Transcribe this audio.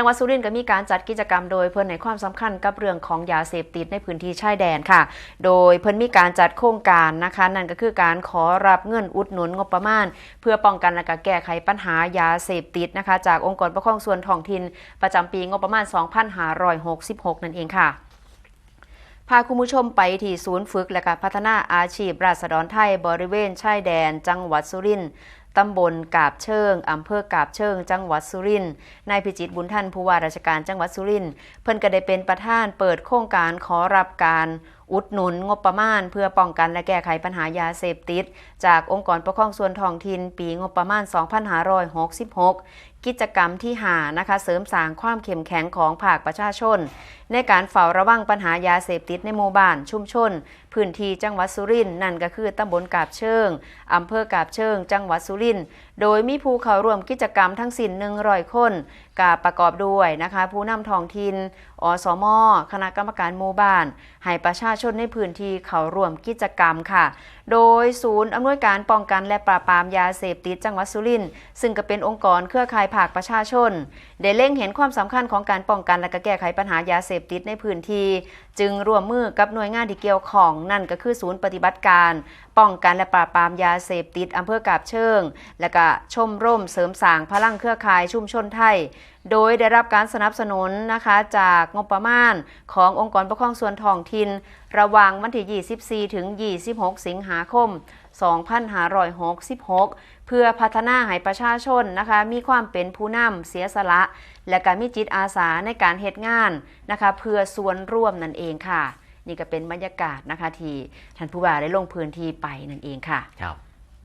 จังหวัดสุรินทร์ก็มีการจัดกิจกรรมโดยเพิ่นในความสำคัญกับเรื่องของยาเสพติดในพื้นที่ชายแดนค่ะ โดยเพิ่นมีการจัดโครงการนะคะ นั่นก็คือการขอรับเงินอุดหนุนงบประมาณ เพื่อป้องกันและก็แก้ไขปัญหายาเสพติดนะคะ จากองค์กรปกครองส่วนท้องถิ่นประจำปีงบประมาณ 2566 นั่นเองค่ะ พาคุณผู้ชมไปที่ศูนย์ฝึกและการพัฒนาอาชีพราษฎรไทยบริเวณชายแดน จังหวัดสุรินทร์ตำบลกาบเชิงอำเภอกาบเชิง จังหวัดสุรินทร์ นายพิจิตรบุญทันผู้ว่าราชการจังหวัดสุรินทร์ เพิ่นก็ได้เป็นประธานเปิดโครงการขอรับการอุดหนุนงบประมาณ เพื่อป้องกันและแก้ไขปัญหายาเสพติด จากองค์กรปกครองส่วนท้องถิ่นปีงบประมาณ 2566 กิจกรรมที่หานะคะเสริมสร้างความเข้มแข็งของภาคประชาชน ในการเฝ้าระวังปัญหายาเสพติดในหมู่บ้านชุมชน พื้นที่จังหวัดสุรินทร์นั่นก็คือตำบลกาบเชิงอำเภอกาบเชิง จังหวัดสุรินทร์โดยมีผู้เข้าร่วมกิจกรรมทั้งสิ้น100 คนกาประกอบด้วยนะคะ ผู้นำท้องถิ่นอสมคณะกรรมการหมู่บ้าน ให้ประชาชนในพื้นที่เข้าร่วมกิจกรรมค่ะ โดยศูนย์อำนวยการป้องกันและปราบปรามยาเสพติดจังหวัดสุรินทร์ซึ่งก็เป็นองค์กรเครือข่ายภาคประชาชน ได้เล็งเห็นความสำคัญของการป้องกันและก็แก้ไขปัญหายาเสพติดในพื้นที่ จึงร่วมมือกับหน่วยงานที่เกี่ยวข้องนั่นก็คือศูนย์ปฏิบัติการ ป้องกันและปราบปรามยาเสพติดอำเภอกาบเชิง และก็ชมร่มเสริมสางพลังเครือข่ายชุมชนไทยโดยได้รับการสนับสนุนนะคะจากงบประมาณขององค์กรปกครองส่วนท้องถิ่นระหว่างวันที่ 24 ถึง 26 สิงหาคม 2566 เพื่อพัฒนาให้ประชาชนนะคะมีความเป็นผู้นำเสียสละ และการมีจิตอาสาในการเหตุงานนะคะเพื่อส่วนร่วมนั่นเองค่ะ นี่ก็เป็นบรรยากาศนะคะที่ท่านผู้ว่าได้ลงพื้นที่ไปนั่นเองค่ะครับ